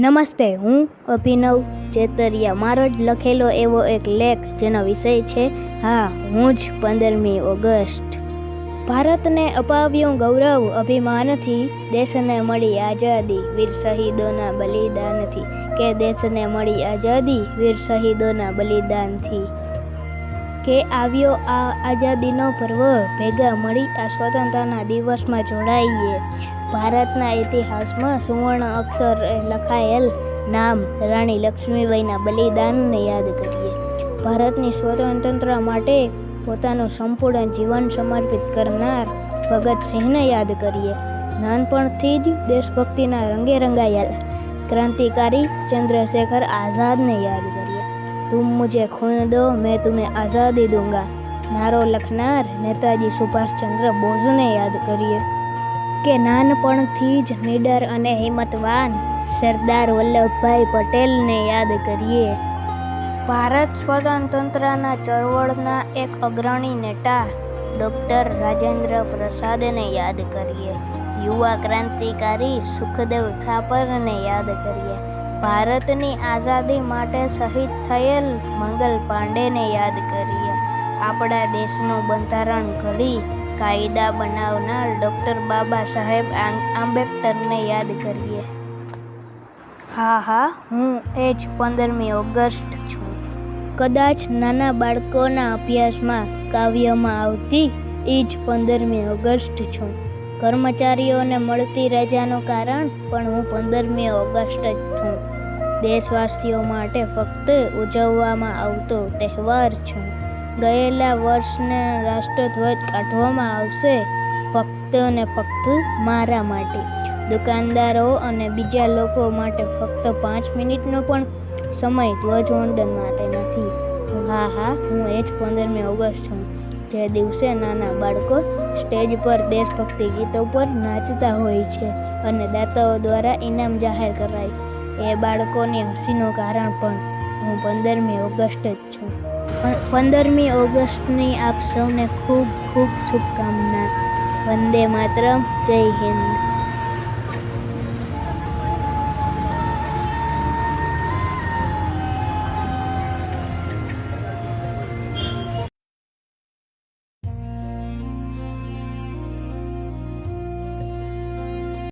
નમસ્તે, હું અભિનવ ચેતરિયા. મારો જ લખેલો એવો એક લેખ જેનો વિષય છે, હા, હું જ પંદરમી ઓગસ્ટ. ભારતને અપાવ્યું ગૌરવ, અભિમાનથી દેશને મળી આઝાદી. વીર શહીદોના બલિદાનથી કે દેશને મળી આઝાદી, વીર શહીદોના બલિદાનથી. કે આવ્યો આ આઝાદીનો પર્વ ભેગા મળી આ સ્વતંત્રતાના દિવસમાં જોડાઈએ. ભારતના ઇતિહાસમાં સુવર્ણ અક્ષર લખાયેલ નામ રાણી લક્ષ્મીબાઈના બલિદાનને યાદ કરીએ. ભારતની સ્વતંત્રતા માટે પોતાનું સંપૂર્ણ જીવન સમર્પિત કરનાર ભગતસિંહને યાદ કરીએ. નાનપણથી જ દેશભક્તિના રંગે રંગાયેલા ક્રાંતિકારી ચંદ્રશેખર આઝાદને યાદ કરીએ. તુમ મુझे ખૂન દો, મેં તુમ્हें આઝાદી દૂંગા. નારો લખનાર નેતાજી સુભાષચંદ્ર બોઝને યાદ કરીએ. કે નાનપણથી જ નીડર અને હિંમતવાન સરદાર વલ્લભભાઈ પટેલને યાદ કરીએ. ભારત સ્વતંત્રતાના ચળવળના એક અગ્રણી નેતા ડૉક્ટર રાજેન્દ્ર પ્રસાદને યાદ કરીએ. યુવા ક્રાંતિકારી સુખદેવ થાપરને યાદ કરીએ. ભારતની આઝાદી માટે શહીદ થયેલ મંગલ પાંડેને યાદ કરીએ. આપણા દેશનું બંધારણ ઘડી કાયદા બનાવનાર ડૉક્ટર બાબા સાહેબ આંબેડકરને યાદ કરીએ. હા હા, હું એ જ પંદરમી ઓગસ્ટ છું. કદાચ નાના બાળકોના અભ્યાસમાં કાવ્યમાં આવતી એ જ પંદરમી ઓગસ્ટ છું. કર્મચારીઓને મળતી રજાનું કારણ પણ હું પંદરમી ઓગસ્ટ જ છું. દેશવાસીઓ માટે ફક્ત ઉજવવામાં આવતો તહેવાર છે. ગયેલા વર્ષને રાષ્ટ્રધ્વજ કાઢવામાં આવશે ફક્ત ને ફક્ત મારા માટે. દુકાનદારો અને બીજા લોકો માટે ફક્ત પાંચ મિનિટનો પણ સમય ધ્વજવંદન માટે નથી. હા હા, હું એ જ પંદરમી ઓગસ્ટ છું. જે દિવસે નાના બાળકો સ્ટેજ પર દેશભક્તિ ગીતો પર નાચતા હોય છે અને દાતાઓ દ્વારા ઇનામ જાહેર કરાય. એ બાળકોની હસીનું કારણ પણ હું પંદરમી ઓગસ્ટ જ છું. પંદરમી ઓગસ્ટની આપ સૌને ખૂબ ખૂબ શુભકામના. વંદે માતરમ, જય હિન્દ.